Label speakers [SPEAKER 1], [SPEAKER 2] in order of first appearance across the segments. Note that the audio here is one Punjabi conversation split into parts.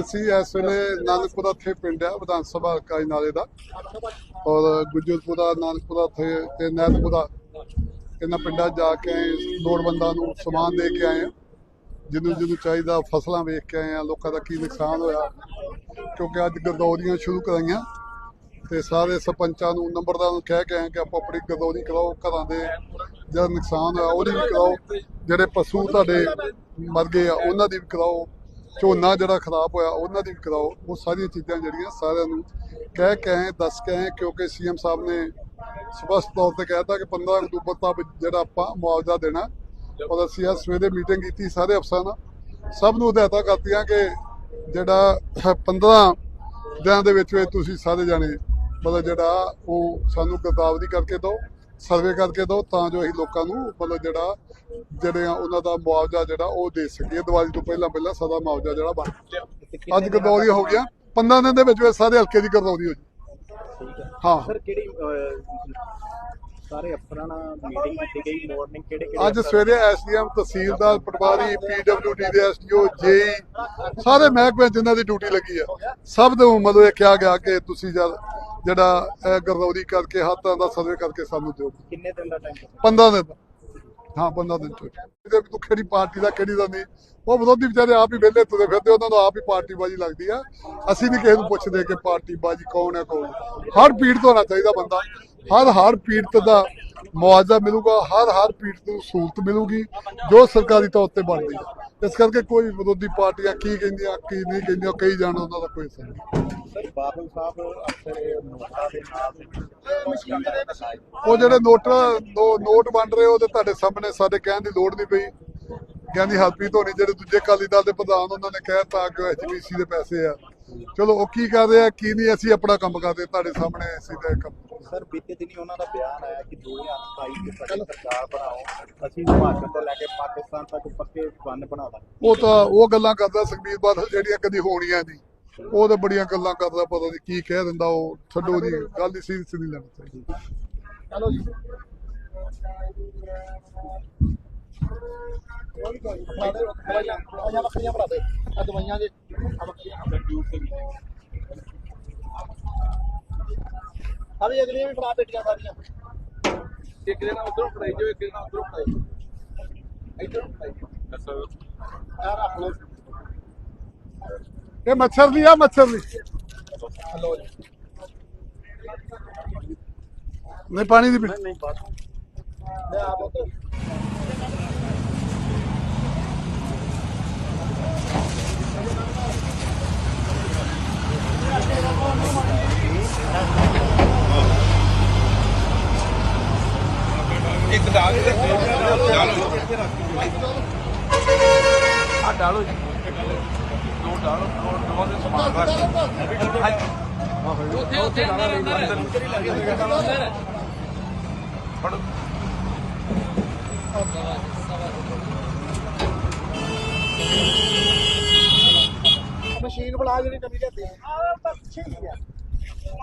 [SPEAKER 1] ਅਸੀਂ ਇਸ ਵੇਲੇ ਨਾਨਕਪੁਰਾ ਥੇ ਪਿੰਡ ਹੈ, ਵਿਧਾਨ ਸਭਾ ਹਲਕਾਈ ਨਾਲੇ ਦਾ। ਔਰ ਗੁਜਰਪੁਰਾ ਨਾਨਕਪੁਰਾ ਥੇ ਤੇ ਨੈਤਪੁਰਾ ਇਹਨਾਂ ਪਿੰਡਾਂ ਜਾ ਕੇ ਆਏ, ਲੋੜਵੰਦਾਂ ਨੂੰ ਸਮਾਨ ਦੇ ਕੇ ਆਏ ਆ ਜਿਹਨੂੰ ਜਿਹਨੂੰ ਚਾਹੀਦਾ ਫਸਲਾਂ ਵੇਖ ਕੇ ਆਏ ਆ ਲੋਕਾਂ ਦਾ ਕੀ ਨੁਕਸਾਨ ਹੋਇਆ। ਕਿਉਂਕਿ ਅੱਜ ਗਰਦੌਰੀਆਂ ਸ਼ੁਰੂ ਕਰਾਈਆਂ। ਤੇ ਸਾਰੇ ਸਰਪੰਚਾਂ ਨੂੰ, ਨੰਬਰਦਾਰਾਂ ਨੂੰ ਕਹਿ ਕੇ ਆਏ ਕਿ ਆਪਾਂ ਆਪਣੀ ਗਰਦੌਰੀ ਕਰਾਓ, ਘਰਾਂ ਦੇ ਜਿਹੜਾ ਨੁਕਸਾਨ ਹੋਇਆ ਉਹਦੀ ਵੀ ਕਰਾਓ। ਜਿਹੜੇ ਪਸ਼ੂ ਤੁਹਾਡੇ ਮਰ ਗਏ ਆ, ਉਹਨਾਂ ਦੀ ਵੀ ਕਰਾਓ। ਝੋਨਾ ਜਿਹੜਾ ਖਰਾਬ ਹੋਇਆ, ਉਹਨਾਂ ਦੀ ਵੀ ਕਰਾਓ। ਉਹ ਸਾਰੀਆਂ ਚੀਜ਼ਾਂ ਜਿਹੜੀਆਂ ਸਾਰਿਆਂ ਨੂੰ ਕਹਿ ਕੇ ਆਏ, ਦੱਸ ਕੇ ਆਏ, ਕਿਉਂਕਿ ਸੀਐਮ ਸਾਹਿਬ ਨੇ ਸਪਸ਼ਟ ਤੌਰ ਤੇ ਕਹਿਤਾ ਕਿ 15 ਅਕਤੂਬਰ ਤੱਕ ਜਿਹੜਾ ਆਪਾਂ ਮੁਆਵਜ਼ਾ ਦੇਣਾ। ਔਰ ਅਸੀਂ ਅੱਜ ਸਵੇਰੇ ਮੀਟਿੰਗ ਕੀਤੀ ਸਾਰੇ ਅਫਸਰਾਂ ਨਾਲ। ਸਭ ਨੂੰ ਹਦਾਇਤਾਂ ਕਰਤੀਆਂ ਕਿ ਜਿਹੜਾ 15 ਦਿਨਾਂ ਦੇ ਵਿੱਚ ਵਿੱਚ ਤੁਸੀਂ ਸਾਰੇ ਜਾਣੇ, ਮਤਲਬ ਜਿਹੜਾ ਉਹ ਸਾਨੂੰ ਗਰਦਾਵਰੀ ਕਰਕੇ ਦਿਓ। ਸਰਵੇ ਕਰਕੇ ਦਿਓ ਤਾਂ ਜੋ ਅਸੀਂ ਲੋਕਾਂ ਨੂੰ ਮਤਲਬ ਜਿਹੜਾ ਜਿਹੜੇ ਆ ਉਹਨਾਂ ਦਾ ਮੁਆਵਜ਼ਾ ਜਿਹੜਾ ਉਹ ਦੇ ਸਕੀਏ। ਦੀਵਾਲੀ ਤੋਂ ਪਹਿਲਾਂ ਪਹਿਲਾਂ ਸਦਾ ਮੁਆਵਜ਼ਾ ਜਿਹੜਾ ਬਣ ਅੱਜ ਗਰਦੌਰੀ ਹੋ ਗਿਆ 15 ਦਿਨ ਦੇ ਵਿੱਚ ਵਿੱਚ ਸਾਰੇ ਹਲਕੇ ਦੀ ਗਰਦੌਰੀ ਹੋ ਜੀ।
[SPEAKER 2] ਹੈ। ਸਰ ਕਿਹੜੀ ਸਾਰੇ ਅਫਸਰਾਂ ਨਾਲ ਮੀਟਿੰਗ ਕੀਤੀ ਗਈ? ਮਾਰਨਿੰਗ ਕਿਹੜੇ ਕਿਹੜੇ
[SPEAKER 1] ਅੱਜ ਸਵੇਰੇ ਐਸਡੀਐਮ ਤਹਿਸੀਲਦਾਰ ਪਟਵਾਰੀ ਪੀਡਬਲਯੂਡੀ ਦੇ ਐਸਡੀਓ ਜੇਈ ਸਾਰੇ ਮਹਿਕਮੇ ਜਿਨ੍ਹਾਂ ਦੀ ਡਿਊਟੀ ਲੱਗੀ ਆ ਸਭ ਨੂੰ ਮਤਲਬ ਇਹ ਕਿਹਾ ਗਿਆ ਕਿ ਤੁਸੀਂ ਜਦ ਜਿਹੜਾ ਇਹ ਗਰਦੌਰੀ ਕਰਕੇ ਤਰ੍ਹਾਂ ਦਾ ਸਰਵੇ ਕਰਕੇ ਸਾਨੂੰ ਦਿਓ।
[SPEAKER 2] ਕਿੰਨੇ ਦਿਨ ਦਾ ਟਾਈਮ
[SPEAKER 1] 15 ਦਿਨ ਦਾ। ਹਾਂ 15 ਦਿਨ ਚ। ਇਹਦੇ ਤੂੰ ਕਿਹੜੀ ਪਾਰਟੀ ਦਾ ਕਿਹੜੀ ਦਾ ਨਹੀਂ। ਉਹ ਵਿਰੋਧੀ ਵਿਚਾਰੇ ਆਪ ਹੀ ਵਿਹਲੇ ਤੁਰੇ ਫਿਰਦੇ ਉਹਨਾਂ ਨੂੰ ਆਪ ਹੀ ਪਾਰਟੀ ਬਾਜੀ ਲੱਗਦੀ ਆ। ਅਸੀਂ ਨਹੀਂ ਕਿਸੇ ਨੂੰ ਪੁੱਛਦੇ ਕਿ ਪਾਰਟੀ ਬਾਜੀ ਕੌਣ ਹੈ ਕੌਣ। ਹਰ ਪੀੜਤ ਹੋਣਾ ਚਾਹੀਦਾ ਬੰਦਾ। ਹਰ ਹਰ ਪੀੜਤ ਦਾ ਮੁਆਵਜ਼ਾ ਮਿਲੂਗਾ ਹਰ ਹਰ ਪੀੜਤ ਨੂੰ ਸਹੂਲਤ ਮਿਲੂਗੀ ਜੋ ਸਰਕਾਰੀ ਤੌਰ ਤੇ ਬਣਦੀ ਹੈ ਇਸ ਕਰਕੇ ਕੋਈ ਵਿਰੋਧੀ ਪਾਰਟੀਆਂ ਕੀ ਕਹਿੰਦੀਆਂ ਕੀ ਨਹੀਂ ਕਹਿੰਦੀਆਂ ਕਈ ਜਾਣ ਉਹਨਾਂ ਦਾ ਕੋਈ ਅਸਰ ਨਹੀਂ।
[SPEAKER 2] ਸਰ ਬਾਦਲ ਸਾਹਿਬ ਅਕਸਰ ਨੋਟਾਂ ਦੇ ਨਾਲ ਮਸ਼ੀਨ ਦੇ ਨਾਲ
[SPEAKER 1] ਉਹ ਜਿਹੜੇ ਨੋਟ ਨੋਟ ਵੰਡ ਰਹੇ ਉਹ ਤੇ ਤੁਹਾਡੇ ਸਾਹਮਣੇ ਸਾਡੇ ਕਹਿਣ ਦੀ ਲੋੜ ਨਹੀਂ ਪਈ। ਕਹਿੰਦੀ ਹਰਪ੍ਰੀਤ ਹੋਣੀ ਜਿਹੜੇ ਦੂਜੇ ਅਕਾਲੀ ਦਲ ਦੇ ਪ੍ਰਧਾਨ ਉਹਨਾਂ ਨੇ ਕਹਿਤਾ ਕਿ ਐਚਬੀਸੀ ਦੇ ਪੈਸੇ ਆ। ਚਲੋ ਉਹ ਕੀ ਕਰ ਰਹੇ ਆ ਕੀ ਨਹੀਂ ਅਸੀਂ ਆਪਣਾ ਕੰਮ ਕਰਦੇ ਤੁਹਾਡੇ ਸਾਹਮਣੇ ਅਸੀਂ ਤਾਂ ਇਹ ਕੰਮ
[SPEAKER 2] ਸਰ ਬੀਤੇ ਦਿਨੀ ਉਹਨਾਂ ਦਾ ਬਿਆਨ ਆਇਆ ਕਿ 2027 ਚ ਸਾਡੀ ਸਰਕਾਰ ਬਣਾਓ ਅਸੀਂ ਹਿਮਾਚਲ ਤੋਂ ਲੈ ਕੇ ਪਾਕਿਸਤਾਨ ਤੱਕ ਪੱਕੇ ਬੰਨ ਬਣਾ ਦਾਂਗੇ।
[SPEAKER 1] ਉਹ ਤਾਂ ਉਹ ਗੱਲਾਂ ਕਰਦਾ ਸੁਖਬੀਰ ਬਾਦਲ ਜਿਹੜੀਆਂ ਕਦੀ ਹੋਣੀਆਂ ਨਹੀਂ। ਉਹ ਤਾਂ ਬੜੀਆਂ ਗੱਲਾਂ ਕਰਦਾ ਪਤਾ ਨਹੀਂ ਕੀ ਕਹਿ ਦਿੰਦਾ ਉਹ ਛੱਡੋ ਦੀ ਗੱਲ ਦੀ ਸੀਰੀਅਸ ਨਹੀਂ ਲੈਣੀ ਚਾਹੀਦੀ।
[SPEAKER 2] ਚਲੋ ਜੀ। ਦਵਾਈਆਂ ਵੱਖਰੀਆਂ ਬਣਾ ਦੇ ਆ ਦਵਾਈਆਂ ਦੇ ਆ ਵੱਖਰੀਆਂ ਆ ਵੀ ਅਗਲੀਆਂ ਵੀ ਬਣਾ ਪੇਟੀਆਂ ਸਾਰੀਆਂ।
[SPEAKER 3] ਇੱਕ ਦਿਨ ਉਧਰੋਂ ਫੜਾਈ ਜਾਓ ਇੱਕ ਦਿਨ ਉਧਰੋਂ ਫੜਾਈ ਜਾਓ। ਇਧਰੋਂ ਫੜਾਈ ਜਾਓ। ਦੱਸੋ।
[SPEAKER 2] ਆ ਰੱਖ ਲਓ।
[SPEAKER 1] ਇਹ ਮੱਛਰ ਦੀ ਆ ਮੱਛਰ ਦੀ।
[SPEAKER 2] ਲਓ ਜੀ।
[SPEAKER 1] ਨਹੀਂ ਪਾਣੀ ਦੀ ਪੀ-
[SPEAKER 2] ਨਹੀਂ ਬਾਤ ਮੈਂ ਆਪ ਉਹ
[SPEAKER 3] ਇੱਕ ਦਾਲ ਦੇ ਡਾਲੋ ਆ ਡਾਲੋ ਜੀ। ਦੋ ਡਾਲੋ ਦੋ ਦੋ ਦੇ ਸਮਾਨ ਰੱਖ ਉੱਥੇ ਉੱਥੇ ਅੰਦਰ ਅੰਦਰ। ਫੜੋ।
[SPEAKER 2] ਮਸ਼ੀਨ ਬਣਾ ਜਿਹੜੀ ਨਵੀਂ ਲਿਆਂਦੀ ਆ ਤਾਂ ਪਿੱਛੇ ਹੀ ਆ।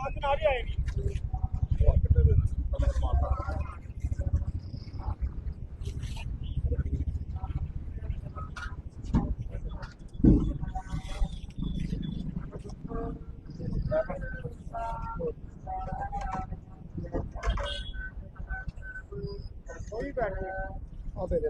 [SPEAKER 2] ਅੱਜ ਨਾਲ ਹੀ ਆਏਗੀ। ਕੋਈ ਬੈਠ ਆ ਦੇ